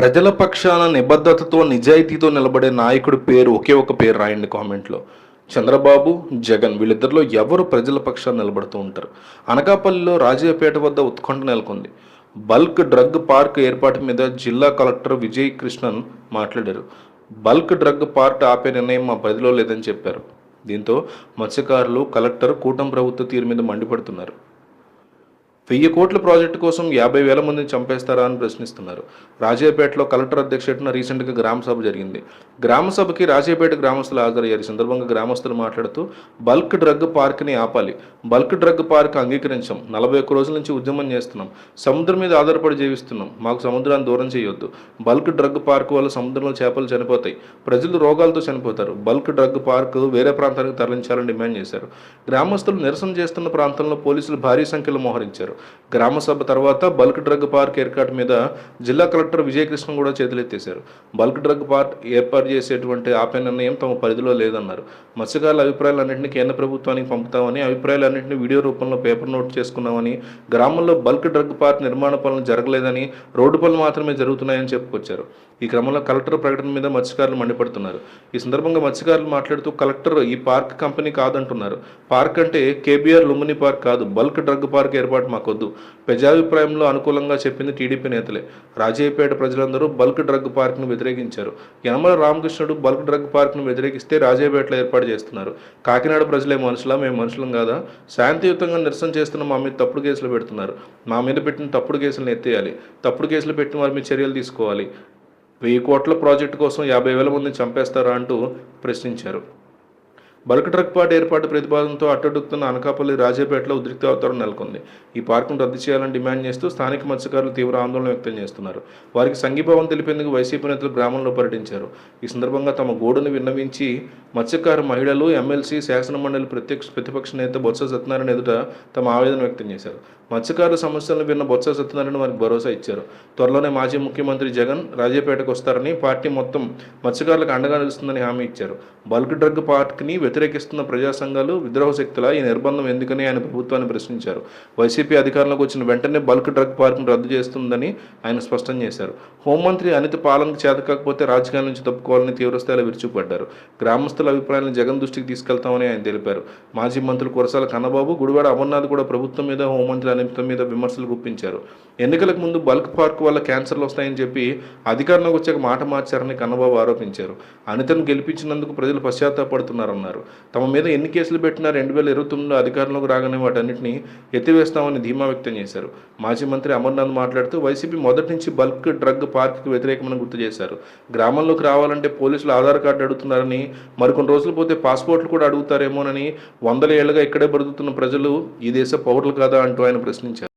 ప్రజల పక్షాన నిబద్ధతతో నిజాయితీతో నిలబడే నాయకుడి పేరు ఒకే ఒక పేరు రాయండి కామెంట్లో. చంద్రబాబు జగన్ వీళ్ళిద్దరిలో ఎవరు ప్రజల పక్షాన నిలబడుతూ ఉంటారు? అనకాపల్లిలో రాజయ్యపేట వద్ద ఉత్కంఠ నెలకొంది. బల్క్ డ్రగ్ పార్క్ ఏర్పాటు మీద జిల్లా కలెక్టర్ విజయ్ కృష్ణన్ మాట్లాడారు. బల్క్ డ్రగ్ పార్క్ ఆపే నిర్ణయం మా పరిధిలో లేదని చెప్పారు. దీంతో మత్స్యకారులు కలెక్టర్ కూటమి ప్రభుత్వ తీరు మీద మండిపడుతున్నారు. వెయ్యి కోట్ల ప్రాజెక్టు కోసం యాభై వేల మందిని చంపేస్తారా అని ప్రశ్నిస్తున్నారు. రాజేపేటలో కలెక్టర్ అధ్యక్షతన రీసెంట్గా గ్రామ సభ జరిగింది. గ్రామ సభకి గ్రామస్తులు హాజరయ్యారు. ఈ సందర్భంగా గ్రామస్తులు మాట్లాడుతూ బల్క్ డ్రగ్ పార్క్ని ఆపాలి. బల్క్ డ్రగ్ పార్క్ అంగీకరించాం. నలభై ఒక్క రోజుల నుంచి ఉద్యమం చేస్తున్నాం. సముద్రం మీద ఆధారపడి జీవిస్తున్నాం. మాకు సముద్రాన్ని దూరం చేయొద్దు. బల్క్ డ్రగ్ పార్క్ వల్ల సముద్రంలో చేపలు చనిపోతాయి. ప్రజలు రోగాలతో చనిపోతారు. బల్క్ డ్రగ్ పార్క్ వేరే ప్రాంతానికి తరలించాలని డిమాండ్ చేశారు. గ్రామస్తులు నిరసన చేస్తున్న ప్రాంతంలో పోలీసులు భారీ సంఖ్యలో మోహరించారు. గ్రామ సభ తర్వాత బల్క్ డ్రగ్ పార్క్ ఏర్పాటు మీద జిల్లా కలెక్టర్ విజయకృష్ణ కూడా చేతులెత్తేశారు. బల్క్ డ్రగ్ పార్క్ ఏర్పాటు చేసేటువంటి ఆపే నిర్ణయం తమ పరిధిలో లేదన్నారు. మత్స్యకారుల అభిప్రాయాలన్నింటినీ కేంద్ర ప్రభుత్వానికి పంపుతామని అభిప్రాయాలన్నింటినీ వీడియో రూపంలో పేపర్ నోట్ చేసుకున్నామని గ్రామంలో బల్క్ డ్రగ్ పార్క్ నిర్మాణ పనులు జరగలేదని రోడ్డు పనులు మాత్రమే జరుగుతున్నాయని చెప్పుకొచ్చారు. ఈ క్రమంలో కలెక్టర్ ప్రకటన మీద మత్స్యకారులు మండిపడుతున్నారు. ఈ సందర్భంగా మత్స్యకారులు మాట్లాడుతూ కలెక్టర్ ఈ పార్క్ కంపెనీ కాదంటున్నారు. పార్క్ అంటే కేబీఆర్ లుంబిని పార్క్ కాదు. బల్క్ డ్రగ్ పార్క్ ఏర్పాటు మాకొద్దు ప్రజాభిప్రాయంలో అనుకూలంగా చెప్పింది టీడీపీ నేతలే. రాజయ్యపేట ప్రజలందరూ బల్క్ డ్రగ్ పార్క్ను వ్యతిరేకించారు. యనమల రామకృష్ణుడు బల్క్ డ్రగ్ పార్క్ను వ్యతిరేకిస్తే రాజయ్యపేటలో ఏర్పాటు చేస్తున్నారు. కాకినాడ ప్రజలే మనుషులా? మేము మనుషులం కాదా? శాంతియుతంగా నిరసన చేస్తున్న మా మీద తప్పుడు కేసులు పెడుతున్నారు. మా మీద పెట్టిన తప్పుడు కేసులను ఎత్తేయాలి. తప్పుడు కేసులు పెట్టిన వారి మీద చర్యలు తీసుకోవాలి. వెయ్యి కోట్ల ప్రాజెక్టు కోసం యాభై వేల మందిని చంపేస్తారా అంటూ ప్రశ్నించారు. బల్క్ ట్రక్ పాట్ ఏర్పాటు ప్రతిపాదనతో అట్టడుగుతున్న అనకాపల్లి రాజేపేటలో ఉద్రిక్త వాతావరణం నెలకొంది. ఈ పార్కును రద్దు చేయాలని డిమాండ్ చేస్తూ స్థానిక మత్స్యకారులు తీవ్ర ఆందోళన వ్యక్తం చేస్తున్నారు. వారికి సంఘీభావం తెలిపేందుకు వైసీపీ నేతలు గ్రామంలో పర్యటించారు. ఈ సందర్భంగా తమ గోడును విన్నవించి మత్స్యకారు మహిళలు ఎమ్మెల్సీ శాసనమండలి ప్రత్యక్ష ప్రతిపక్ష నేత బొత్స సత్యనారాయణ ఎదుట తమ ఆవేదన వ్యక్తం చేశారు. మత్స్యకారుల సమస్యలను విన్న బొత్స సత్యనారాయణ వారికి భరోసా ఇచ్చారు. త్వరలోనే మాజీ ముఖ్యమంత్రి జగన్ రాజేపేటకు వస్తారని పార్టీ మొత్తం మత్స్యకారులకు అండగా నిలుస్తుందని హామీ ఇచ్చారు. బల్క్ డ్రగ్ పార్క్ని వ్యతిరేకిస్తున్న ప్రజా సంఘాలు విద్రోహ శక్తుల ఈ నిర్బంధం ఎందుకని ఆయన ప్రభుత్వాన్ని ప్రశ్నించారు. వైసీపీ అధికారంలోకి వచ్చిన వెంటనే బల్క్ డ్రగ్ పార్క్ను రద్దు చేస్తుందని ఆయన స్పష్టం చేశారు. హోంమంత్రి అనిత పాలనకు చేతకాకపోతే రాజకీయాల నుంచి తప్పుకోవాలని తీవ్రస్థాయిలో విరుచుకుపడ్డారు. గ్రామస్తుల అభిప్రాయాలను జగన్ దృష్టికి తీసుకెళ్తామని ఆయన తెలిపారు. మాజీ మంత్రులు కురసాల కన్నబాబు గుడివాడ అమర్నాథ్ కూడా ప్రభుత్వం మీద హోంమంత్రి నిమిత్తం మీద విమర్శలు గుప్పించారు. ఎన్నికలకు ముందు బల్క్ పార్క్ వల్ల క్యాన్సర్లు వస్తాయని చెప్పి అధికారంలోకి వచ్చాక మాట మార్చారని కన్నబాబు ఆరోపించారు. అనితను గెలిపించినందుకు ప్రజలు పశ్చాత్తాపడుతున్నారన్నారు. తమ మీద ఎన్ని కేసులు పెట్టినా రెండు వేల ఇరవై తొమ్మిదిలో అధికారంలోకి రాగానే వాటన్నిటిని ఎత్తివేస్తామని ధీమా వ్యక్తం చేశారు. మాజీ మంత్రి అమర్నాథ్ మాట్లాడుతూ వైసీపీ మొదటి నుంచి బల్క్ డ్రగ్ పార్క్కి వ్యతిరేకమని గుర్తు చేశారు. గ్రామంలోకి రావాలంటే పోలీసులు ఆధార్ కార్డు అడుగుతున్నారని మరికొన్ని రోజులు పోతే పాస్పోర్ట్లు కూడా అడుగుతారేమోనని వందల ఏళ్ళుగా ఇక్కడే బ్రతుకుతున్న ప్రజలు ఈ దేశ పౌరులు కాదా అంటూ ఆయన ప్రశ్నించారు